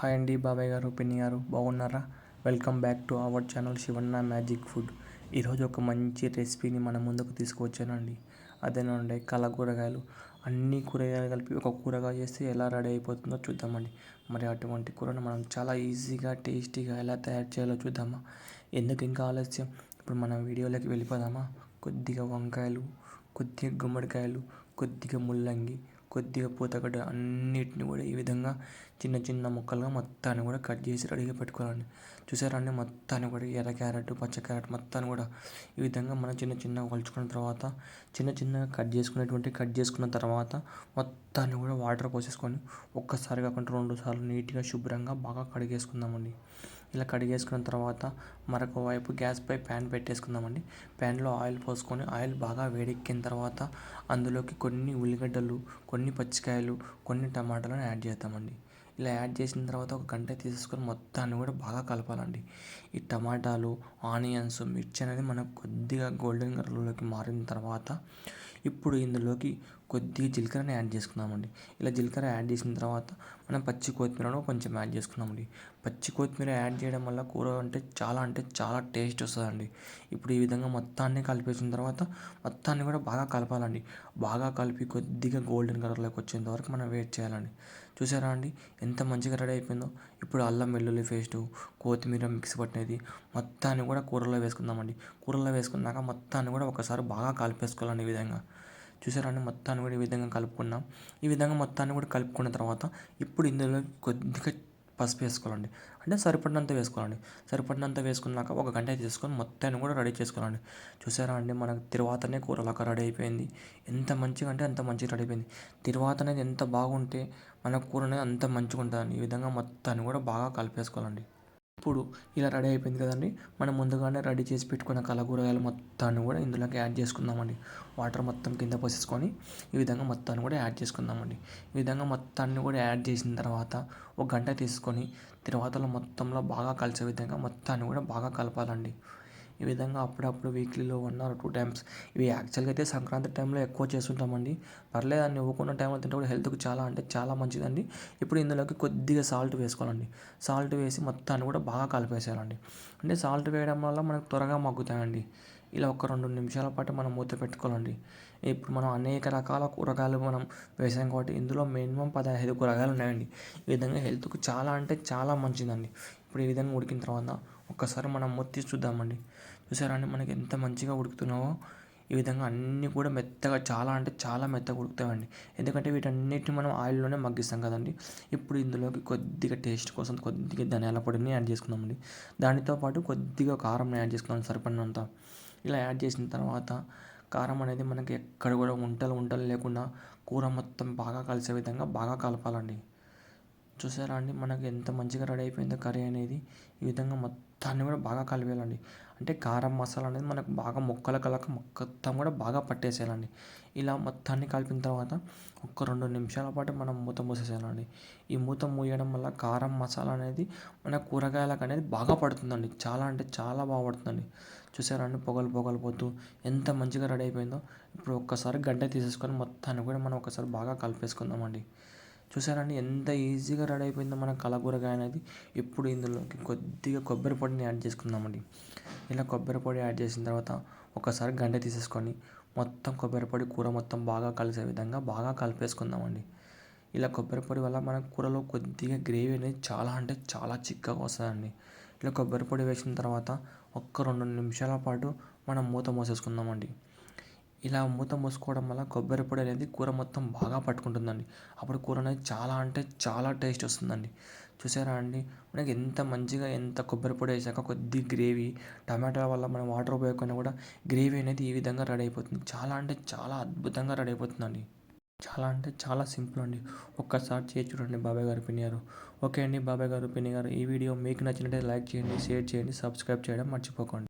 Hi అండి బాబాయ్ గారు పిన్ని గారు బాగున్నారా? Welcome back to our channel Shivanna magic food. ఈరోజు ఒక మంచి రెసిపీని మన ముందుకు తీసుకువచ్చానండి. అదేనండి కల కూరగాయలు. అన్ని కూరగాయలు కలిపి ఒక కూరగా చేస్తే ఎలా రెడీ అయిపోతుందో చూద్దామండి. మరి అటువంటి కూరను మనం చాలా ఈజీగా టేస్టీగా ఎలా తయారు చేయాలో చూద్దామా? ఎందుకు ఇంకా ఆలస్యం? ఇప్పుడు మనం వీడియోలోకి వెళ్ళిపోదామా? కొద్దిగా వంకాయలు కొద్దిగా గుమ్మడికాయలు కొద్దిగా ముల్లంగి కొద్దిగా పూతగడ్డ అన్నిటిని కూడా ఈ విధంగా చిన్న చిన్న ముక్కలుగా మొత్తాన్ని కూడా కట్ చేసి రెడీగా పెట్టుకోవాలండి. చూసారా అండి? మొత్తాన్ని కూడా ఎర్ర క్యారెట్ పచ్చ క్యారెట్ మొత్తాన్ని కూడా ఈ విధంగా మనం చిన్న చిన్నగా కొలుచుకున్న తర్వాత చిన్న చిన్నగా కట్ చేసుకునేటువంటి కట్ చేసుకున్న తర్వాత మొత్తాన్ని కూడా వాటర్ పోసేసుకొని ఒక్కసారి కాకుండా రెండు సార్లు నీట్గా శుభ్రంగా బాగా కడిగేసుకుందామండి. ఇలా కడిగేసుకున్న తర్వాత మరొక వైపు గ్యాస్పై ప్యాన్ పెట్టేసుకుందామండి. ప్యాన్లో ఆయిల్ పోసుకొని ఆయిల్ బాగా వేడెక్కిన తర్వాత అందులోకి కొన్ని ఉల్లిగడ్డలు కొన్ని పచ్చికాయలు కొన్ని టమాటాలను యాడ్ చేద్దామండి. ఇలా యాడ్ చేసిన తర్వాత ఒక గంట తీసుకొని మొత్తాన్ని కూడా బాగా కలపాలండి. ఈ టమాటాలు ఆనియన్స్ మిర్చి అనేది మనకు కొద్దిగా గోల్డెన్ కలర్లోకి మారిన తర్వాత ఇప్పుడు ఇందులోకి కొద్దిగా జీలకర్రని యాడ్ చేసుకుందామండి. ఇలా జీలకర్ర యాడ్ చేసిన తర్వాత మనం పచ్చి కొత్తిమీరను కొంచెం యాడ్ చేసుకున్నామండి పచ్చి కొత్తిమీర యాడ్ చేయడం వల్ల కూర అంటే చాలా అంటే చాలా టేస్ట్ వస్తుందండి. ఇప్పుడు ఈ విధంగా మొత్తాన్ని కలిపేసిన తర్వాత మొత్తాన్ని కూడా బాగా కలపాలండి. బాగా కలిపి కొద్దిగా గోల్డెన్ కలర్లోకి వచ్చేంత వరకు మనం వెయిట్ చేయాలండి. చూసారా అండి? ఎంత మంచిగా రెడీ అయిపోయిందో. ఇప్పుడు అల్లం వెల్లుల్లి పేస్ట్ కొత్తిమీర మిక్స్ పట్టినది మొత్తాన్ని కూడా కూరలో వేసుకుందామండి. కూరలో వేసుకున్నాక మొత్తాన్ని కూడా ఒకసారి బాగా కలిపేసుకోవాలండి ఈ విధంగా. చూసారండి మొత్తాన్ని కూడా ఈ విధంగా కలుపుకున్నాం. ఈ విధంగా మొత్తాన్ని కూడా కలుపుకున్న తర్వాత ఇప్పుడు ఇందులో కొద్దిగా పసుపు వేసుకోవాలండి. అంటే సరిపడినంత వేసుకోవాలండి. సరిపడినంత వేసుకున్నాక ఒక గంట తీసుకొని మొత్తాన్ని కూడా రెడీ చేసుకోవాలండి. చూసారా అండి మనకు తిరువాతనే కూరలాగా రెడీ అయిపోయింది. ఎంత మంచిగా అంటే అంత మంచిగా రెడీ అయిపోయింది. తిరువాత అనేది ఎంత బాగుంటే మన కూర అనేది అంత మంచిగా ఉంటుందండి. ఈ విధంగా మొత్తాన్ని కూడా బాగా కలిపేసుకోవాలండి. ఇప్పుడు ఇలా రెడీ అయిపోయింది కదండి. మనం ముందుగానే రెడీ చేసి పెట్టుకున్న కల కూరగాయలు మొత్తాన్ని కూడా ఇందులోకి యాడ్ చేసుకుందామండి. వాటర్ మొత్తం కింద పోసేసుకొని ఈ విధంగా మొత్తాన్ని కూడా యాడ్ చేసుకుందామండి. ఈ విధంగా మొత్తాన్ని కూడా యాడ్ చేసిన తర్వాత ఒక గంట తీసుకొని తర్వాతలో మొత్తంలో బాగా కలిసే విధంగా మొత్తాన్ని కూడా బాగా కలపాలండి. ఈ విధంగా అప్పుడప్పుడు వీక్లీలో వన్ ఆర్ టూ టైమ్స్. ఇవి యాక్చువల్గా అయితే సంక్రాంతి టైంలో ఎక్కువ చేస్తుంటామండి. పర్లేదు అన్ని ఇవ్వకుండా టైంలో తింటే కూడా హెల్త్కి చాలా అంటే చాలా మంచిదండి. ఇప్పుడు ఇందులోకి కొద్దిగా సాల్ట్ వేసుకోవాలండి. సాల్ట్ వేసి మొత్తాన్ని కూడా బాగా కలిపేసేయాలండి. అంటే సాల్ట్ వేయడం వల్ల మనకు త్వరగా మగ్గుతాయండి. ఇలా ఒక రెండు నిమిషాల పాటు మనం మూత పెట్టుకోవాలండి. ఇప్పుడు మనం అనేక రకాల కూరగాయలు మనం వేసాం కాబట్టి ఇందులో మినిమం పదహైదు కూరగాయలు ఉన్నాయండి. ఈ విధంగా హెల్త్కు చాలా అంటే చాలా మంచిదండి. ఇప్పుడు ఈ విధంగా ఉడికిన తర్వాత ఒక్కసారి మనం మొత్తి చూద్దామండి. చూసారా అండి? మనకి ఎంత మంచిగా ఉడుకుతున్నావో ఈ విధంగా అన్నీ కూడా మెత్తగా చాలా అంటే చాలా మెత్తగా ఉడుకుతాయండి. ఎందుకంటే వీటన్నిటిని మనం ఆయిల్లోనే మగ్గిస్తాం కదండి. ఇప్పుడు ఇందులోకి కొద్దిగా టేస్ట్ కోసం కొద్దిగా ధనియాల పొడిని యాడ్ చేసుకుందామండి. దానితో పాటు కొద్దిగా కారం యాడ్ చేసుకుందాం సరిపడినంత. ఇలా యాడ్ చేసిన తర్వాత కారం అనేది మనకి ఎక్కడ కూడా ఉంటలు ఉంటలు లేకుండా కూర మొత్తం బాగా కలిసే విధంగా బాగా కలపాలండి. చూసారా అండి? మనకి ఎంత మంచిగా రెడీ అయిపోయిందో కర్రీ అనేది. ఈ విధంగా మొత్తాన్ని కూడా బాగా కలిపేయాలండి. అంటే కారం మసాలా అనేది మనకు బాగా మొక్కల కలక మొత్తం కూడా బాగా పట్టేసేయాలండి. ఇలా మొత్తాన్ని కలిపిన తర్వాత ఒక రెండు నిమిషాల పాటు మనం మూత మూసేసేయాలండి. ఈ మూత మూయడం వల్ల కారం మసాలా అనేది మన కూరగాయలకు అనేది బాగా పడుతుందండి. చాలా అంటే చాలా బాగా పడుతుందండి. చూసారండి పొగలు పొగలు పోతూ ఎంత మంచిగా రెడీ అయిపోయిందో. ఇప్పుడు ఒక్కసారి గంట తీసేసుకొని మొత్తాన్ని కూడా మనం ఒకసారి బాగా కలిపేసుకుందామండి. చూసారండి ఎంత ఈజీగా రెడీ అయిపోయిందో మన కలగూరగాయ అనేది. ఇప్పుడు ఇందులోకి కొద్దిగా కొబ్బరి పొడిని యాడ్ చేసుకుందామండి. ఇలా కొబ్బరి పొడి యాడ్ చేసిన తర్వాత ఒకసారి గంట తీసేసుకొని మొత్తం కొబ్బరి పొడి కూర మొత్తం బాగా కలిసే విధంగా బాగా కలిపేసుకుందామండి. ఇలా కొబ్బరి పొడి వల్ల మన కూరలో కొద్దిగా గ్రేవీ అనేది చాలా అంటే చాలా చిక్కగా వస్తుందండి. ఇలా కొబ్బరి పొడి వేసిన తర్వాత ఒక్క రెండు నిమిషాల పాటు మనం మూత మోసేసుకుందామండి. ఇలా మూత మూసుకోవడం వల్ల కొబ్బరి పొడి అనేది కూర మొత్తం బాగా పట్టుకుంటుందండి. అప్పుడు కూర అనేది చాలా అంటే చాలా టేస్ట్ వస్తుందండి. చూసారా అండి? మనకి ఎంత మంచిగా ఎంత కొబ్బరి పొడి వేసాక కొద్ది గ్రేవీ టమాటా వల్ల మనం వాటర్ ఉపయోగకుండా కూడా గ్రేవీ అనేది ఈ విధంగా రెడీ అయిపోతుంది. చాలా అంటే చాలా అద్భుతంగా రెడీ అయిపోతుందండి. చాలా అంటే చాలా సింపుల్ అండి. ఒక్కసారి చేసి చూడండి బాబాయ్ గారు పిన్ని గారు ఓకే అండి బాబాయ్ గారు పిన్ని గారు ఈ వీడియో మీకు నచ్చినట్టే లైక్ చేయండి షేర్ చేయండి సబ్స్క్రైబ్ చేయడం మర్చిపోకండి.